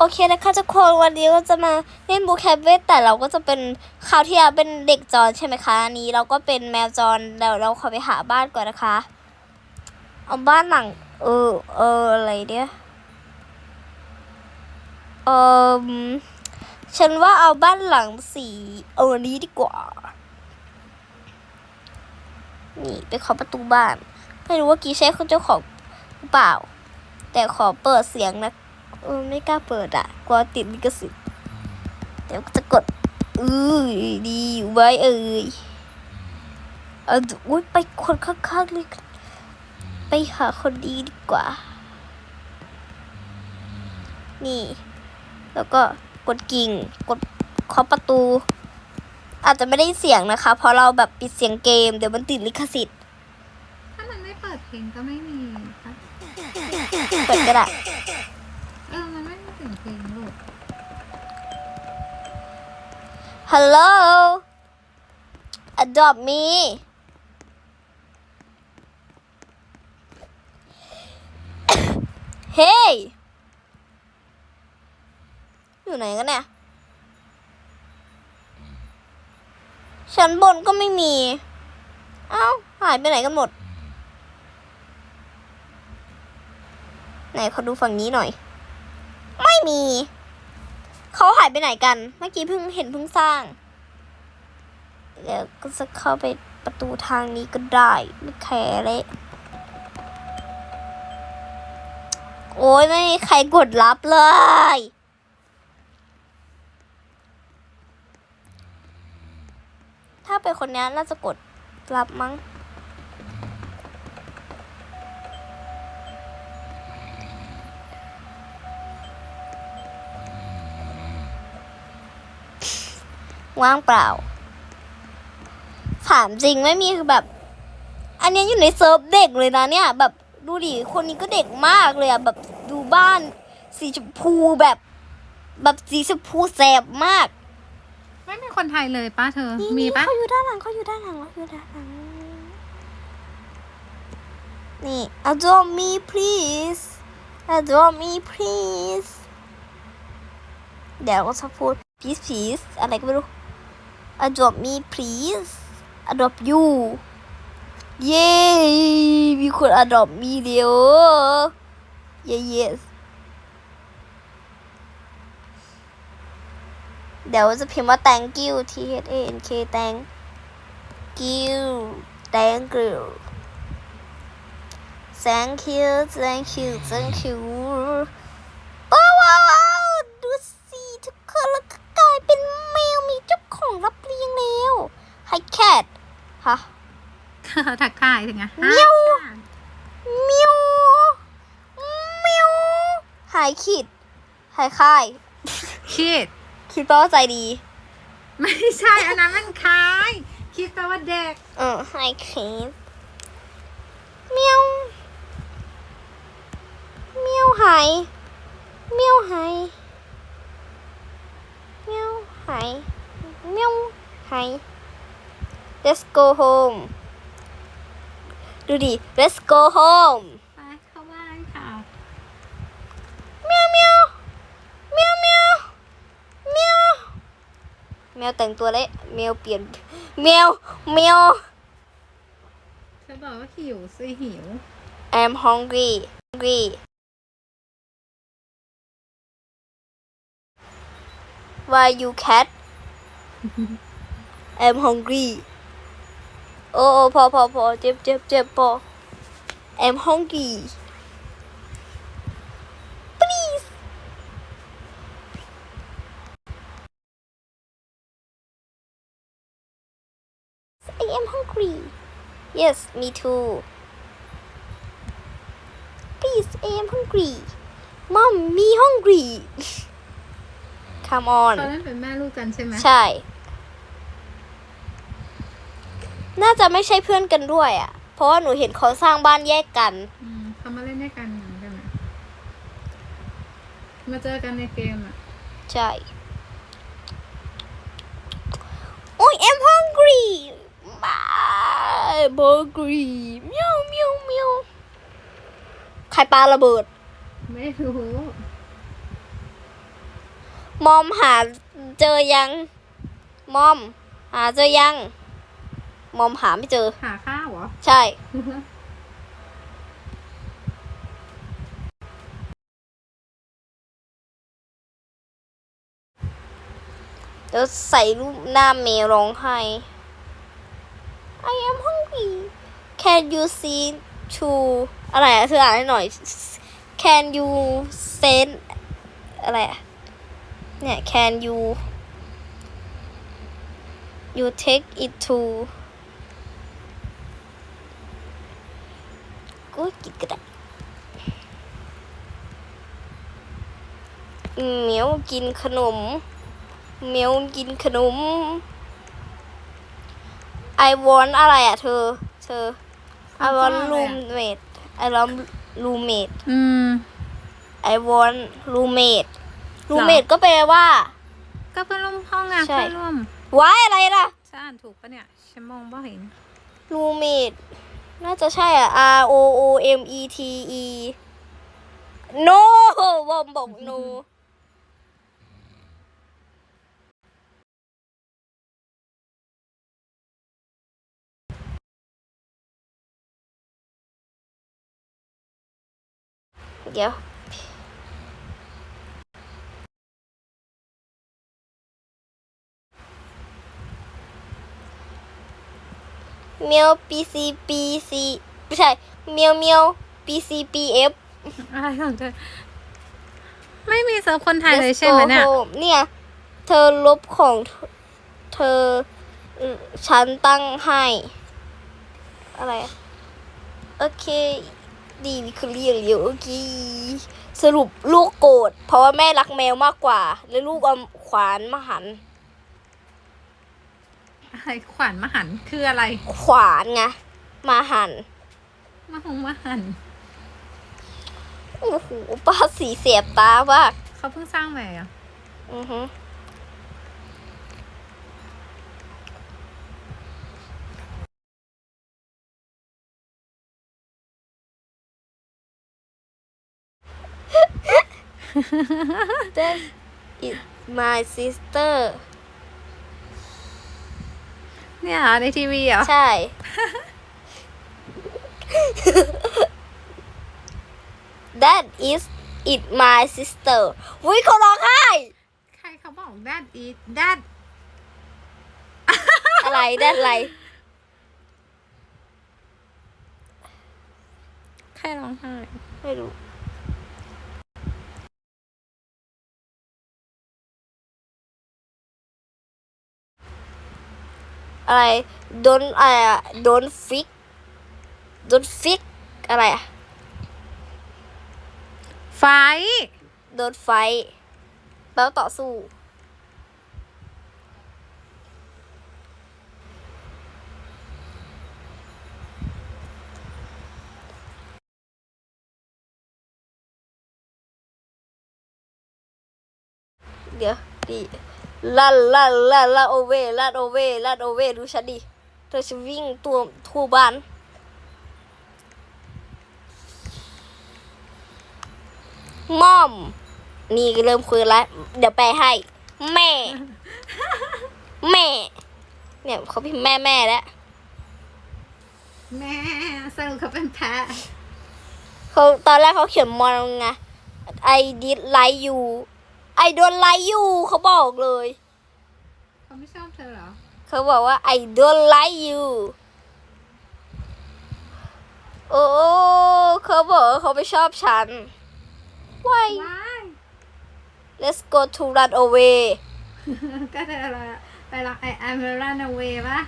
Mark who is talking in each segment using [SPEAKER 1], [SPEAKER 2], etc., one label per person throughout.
[SPEAKER 1] โอเคนะคะทุกคนวันนี้ก็จะมาเล่นบูแคปเวทแต่เราก็จะเป็นคราวที่แล้วเป็นเด็กจรใช่ไหมคะอันนี้เราก็เป็นแมวจรเดี๋ยวเราขอไปหาบ้านก่อนนะคะเอาบ้านหลังเออเอออะไรเนี่ยเออฉันว่าเอาบ้านหลังสีเอาอันนี้ดีกว่า นี่ไปขอประตูบ้านไม่รู้ว่ากี้ใช่คุณเจ้าของหรือเปล่า แต่ขอเปิดเสียงนะ เออไม่กล้าเปิดอะ กลัวติดลิขสิทธิ์เดี๋ยวจะกดอือดีอยู่ไว้เอ่ยเอาดูอุ๊ยไปคนข้างๆเลยไปหาคนดีดีกว่า นี่ แล้วก็กดกิ่ง กดเคาะประตู อาจจะไม่ได้เสียงนะคะ เพราะเราแบบปิดเสียงเกม เดี๋ยวมันติดลิขสิทธิ์
[SPEAKER 2] ถ้ามันไม่เปิดเพลงก็ไม่มีค่ะ
[SPEAKER 1] เปิดก็ได้ Hello Adopt me เฮ้ยอยู่ไหนกันเนี่ยชั้นบนก็ไม่มี เอ้า หายไปไหนกันหมด ไหนเขาดูฝั่งนี้หน่อย ไม่มี เขาหายไปไหนกัน เมื่อกี้เพิ่งเห็นเพิ่งสร้าง เดี๋ยวก็จะเข้าไปประตูทางนี้ก็ได้ไม่แคร์เลยโอ้ยไม่มีใครกดรับเลย ถ้าเป็นคนนี้น่าจะกดรับมั้ง ว่างเปล่า ถามจริงไม่มีคือแบบ อันนี้อยู่ในเซิร์ฟเด็กเลยนะเนี่ย แบบดูดิคนนี้ก็เด็กมากเลยอะแบบดูบ้าน สีชมพูแบบ แบบสีชมพูแสบมาก
[SPEAKER 2] ไม่มีคนไทยเลยป้าเธอ
[SPEAKER 1] นี่
[SPEAKER 2] มี
[SPEAKER 1] นี่
[SPEAKER 2] ปะ
[SPEAKER 1] เขาอยู่ด้านหลังเขาอยู่ด้านหลังเขาอยู่ด้านหลังนี่ adopt me please adopt me please เดี๋ยวก็จะพูด please please อะไรก็ไม่รู้ adopt me please adopt you เย้ มีคน adopt me เดียว yeah yes เดี๋ยวจะพิมพ์ว่า thank you t h a n k thank you thank you thank you thank you thank you Hi cat ฮะ
[SPEAKER 2] ถักทายถึงไง
[SPEAKER 1] เมียวเมียวเมียวหายขิดหายค่าย
[SPEAKER 2] คิด
[SPEAKER 1] คิดแปลว่าใจดี
[SPEAKER 2] ไม่ใช่อันนั้นมันคล้าย คิดแปลว่าเด็ก
[SPEAKER 1] เออหายขิดเมียวเมียวหายเมียวหายเมียวหายเมียวหาย let's go home ดูดิ let's go home
[SPEAKER 2] ไปเข้าบ้านค่ะ
[SPEAKER 1] เมียวเมียวเมียวเมียวเมียวแมวแต่งตัวเละแมวเปลี่ยนแมวแมว
[SPEAKER 2] เธอบอกว่าหิวสิหิว
[SPEAKER 1] I'm hungry hungry Why you cat I'm hungry โอ้โอ้พอพอพอเจ็บเจ็บเจ็บพอ I'm hungry please I am hungry yes me too please I am hungry mom me hungry come
[SPEAKER 2] ต
[SPEAKER 1] on
[SPEAKER 2] อนนั้นเป็นแม่ลูกกันใช่ไหม
[SPEAKER 1] ใช่ น่าจะไม่ใช่เพื่อนกันด้วยอะ เพราะว่าหนูเห็นเขาสร้างบ้านแยกกัน
[SPEAKER 2] อืมเขามาเล่นด้วยกันเหมือนกันนะมาเจอกันในเกมอะ
[SPEAKER 1] ใช่ โอ้ย I'm hungry บาย hungry เมียวเมียวเมียวใครปาระเบิด
[SPEAKER 2] ไม่รู้
[SPEAKER 1] มอมหาเจอยัง มอม หาเจอยัง มอมหาไม่เจอ
[SPEAKER 2] หาข้าวเหรอ
[SPEAKER 1] ใช่เดี๋ยวใส่รูปหน้าเมย์ร้องไห้ I am hungry Can you see to อะไรอะเธออ่านให้หน่อย Can you send อะไรอะเนี่ย Can you you take it to กูกินก็ได้เหมียวกินขนมเหมียวกินขนม I want อะไรอะเธอ เธอ I want roommate I want roommate
[SPEAKER 2] อืม
[SPEAKER 1] I want roommate roommate ก็แปลว่า
[SPEAKER 2] ก็เพื่อนร่วมห้องอะ
[SPEAKER 1] ใช่
[SPEAKER 2] เพื่อนร่วม
[SPEAKER 1] ว้ายอะไรล่ะ
[SPEAKER 2] ฉันอ่านถูกปะเนี่ย ฉันมองไม่เห็น
[SPEAKER 1] roommate น่าจะใช่อะ R O O M E T E no บอมบอก no เดี๋ยว เมียว PCPC ไม่ใช่เมียวเมียว PCPF
[SPEAKER 2] อะไรของเธอไม่มีเซิร์ฟคนไทยเลยใช่ไหม
[SPEAKER 1] Let's go
[SPEAKER 2] เนี่ย
[SPEAKER 1] home เนี่ย เธอลบของเธอฉันตั้งให้ อะไรอะโอเค ดีวิคือเรียกเรียวโอเคสรุปลูกโกรธเพราะว่าแม่รักแมวมากกว่า แล้วลูกเอาขวานมาหัน
[SPEAKER 2] อะไรขวานมหันต์คืออะไร
[SPEAKER 1] ขวานไงมาหัน
[SPEAKER 2] มหงมหันต์
[SPEAKER 1] โอ้โหป้าสีเสียบตามาก
[SPEAKER 2] เขาเพิ่งสร้างใหม่อะ
[SPEAKER 1] อือฮึ that is my sister
[SPEAKER 2] เนี่ยในทีวีเหรอ
[SPEAKER 1] ใช่ that is it my sister วุ้ยเขาร้องไห้
[SPEAKER 2] ใครเขาบอก that is that
[SPEAKER 1] อะไรได้อะไร
[SPEAKER 2] ใครร้องไห้
[SPEAKER 1] ไม่รู้ อะไร don't อะไรอะ don't fix don't fix อะไรอะ
[SPEAKER 2] ไฟ
[SPEAKER 1] don't fight แปลว่าต่อสู้ เดี๋ยวดิ ลันลันลันลันโอเวลันโอเวลันโอเวดูฉันดิเธอจะวิ่งตัวทั่วบ้านมอม นี่เริ่มคุยแล้ว เดี๋ยวแปลให้ แม่ แม่ เนี่ยเขาพิมพ์แม่แม่แล้ว
[SPEAKER 2] แม่สรุปเขาเป็นแพะ
[SPEAKER 1] เขาตอนแรกเขาเขียนมอนไง I did like you I don't like you เขาบอกเลย
[SPEAKER 2] เขาไม่ชอบเธอเหรอ
[SPEAKER 1] เขาบอกว่า I don't like you โอ้เขาบอกว่าเขาไม่ชอบฉัน Why
[SPEAKER 2] ว้าย
[SPEAKER 1] Let's go to run away
[SPEAKER 2] ก็เธออะไรอะไปละ I am a runaway ปะ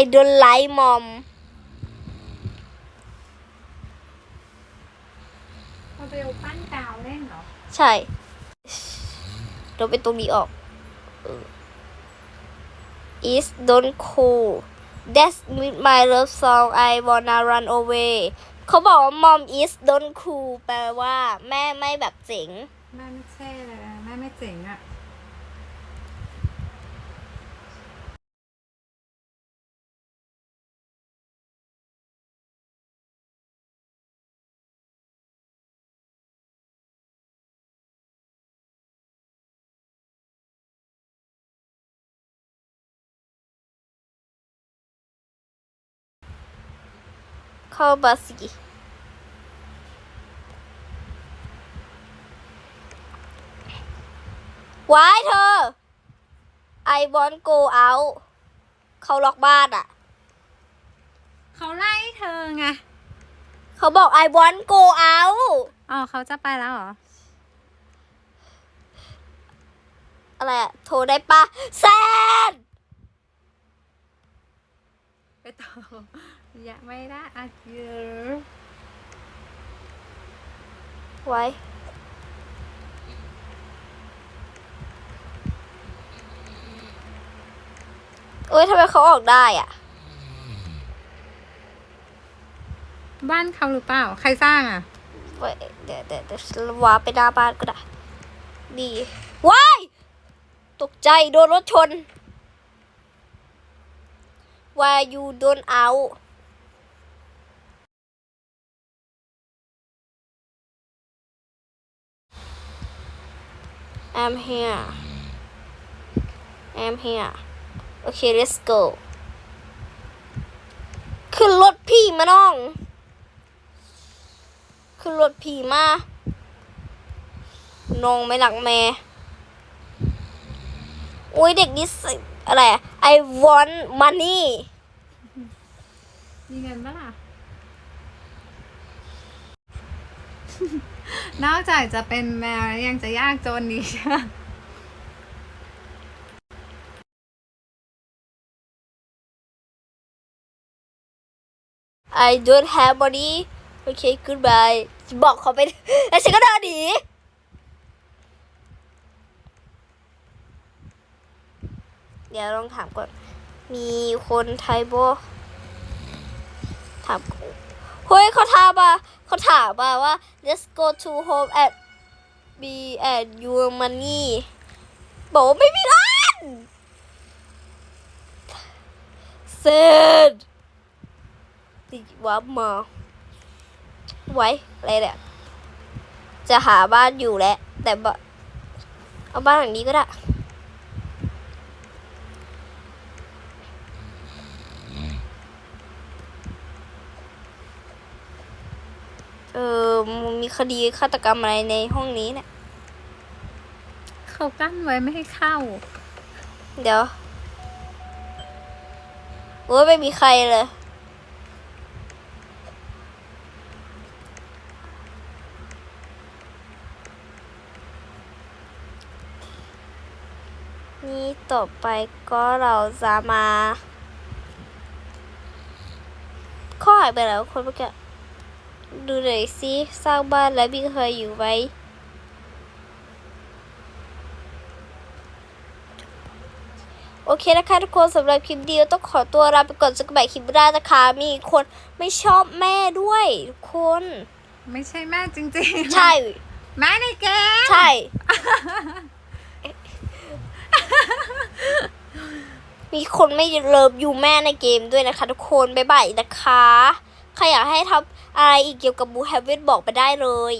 [SPEAKER 1] I don't like mom
[SPEAKER 2] เขาไปเอาปั้นดาวเล่นเหรอ
[SPEAKER 1] ใช่เราไปตรงนี้ออกเออ is don't cool that's with my love song I wanna run away เขาบอกว่า mom is don't cool แปลว่าแม่ไม่แบบเจ๋ง
[SPEAKER 2] แม่ไม่เท่เลยอะแม่ไม่เจ๋งอะ
[SPEAKER 1] เข้ามาสิวายเธอ I want go out เขาล็อกบ้านอะ
[SPEAKER 2] เขาไล่เธอไง
[SPEAKER 1] เขาบอก I want go out
[SPEAKER 2] อ๋อเขาจะไปแล้วเหรอ
[SPEAKER 1] อะไรอะโทรได้ปะแซน
[SPEAKER 2] ไปต่อ อย่าไม่ได้อะเยอะ
[SPEAKER 1] ไว้เอ้ยทำไมเขาออกได้อะ
[SPEAKER 2] บ้านเขาหรือเปล่า ใครสร้างอะ
[SPEAKER 1] เว้ยเดี๋ยวเดี๋ยวเดี๋ยววาร์ปไปหน้าบ้านก็ได้ดีว้ายตกใจโดนรถชน Why you don't out I'm here I'm here Okay let's go ขึ้นรถพี่มาน้อง ขึ้นรถผีมา น้องไม่หลักแม่โอ้ยเด็กนี่อะไรอะ I want money
[SPEAKER 2] มีเงินปะล่ะ นอกจากจะเป็นแมวยังจะยากจนดีใช่ไหม
[SPEAKER 1] I don't have money Okay goodbye บอกเขาไปแล้วฉันก็เดินหนีเดี๋ยวลองถามก่อน มีคนไทยบ่ถามเฮ้ยเขาถามมา เขาถามมาว่า let's go to home at be at your money บอกว่าไม่มีร้านเซนติวับมา ไว้ อะไรเนี่ย จะหาบ้านอยู่แล้วแต่เอาบ้านหลังนี้ก็ได้ เออมันมีคดีฆาตกรรมอะไรในห้องนี้เนี่ย
[SPEAKER 2] เขากั้นไว้ไม่ให้เข้า
[SPEAKER 1] เดี๋ยวโอ้ยไม่มีใครเลย นี่ต่อไปก็เราจะมา ข้อหายไปแล้วคนเมื่อกี้ ดูหน่อยสิสร้างบ้านแล้วมีเคยอยู่ไหมโอเคนะคะทุกคนสำหรับคลิปเดียวต้องขอตัวลาไปก่อนสักแบบคลิปหน้านะคะ มีคนไม่ชอบแม่ด้วยทุกคน
[SPEAKER 2] ไม่ใช่แม่จริงๆ
[SPEAKER 1] ใช่
[SPEAKER 2] แม่ในเกม
[SPEAKER 1] ใช่ มีคนไม่เลิฟอยู่แม่ในเกมด้วยนะคะ ทุกคน บ๊ายบายนะคะ ใครอยากให้ทำ อะไรอีกเกี่ยวกับบูแฮวิตบอกไปได้เลย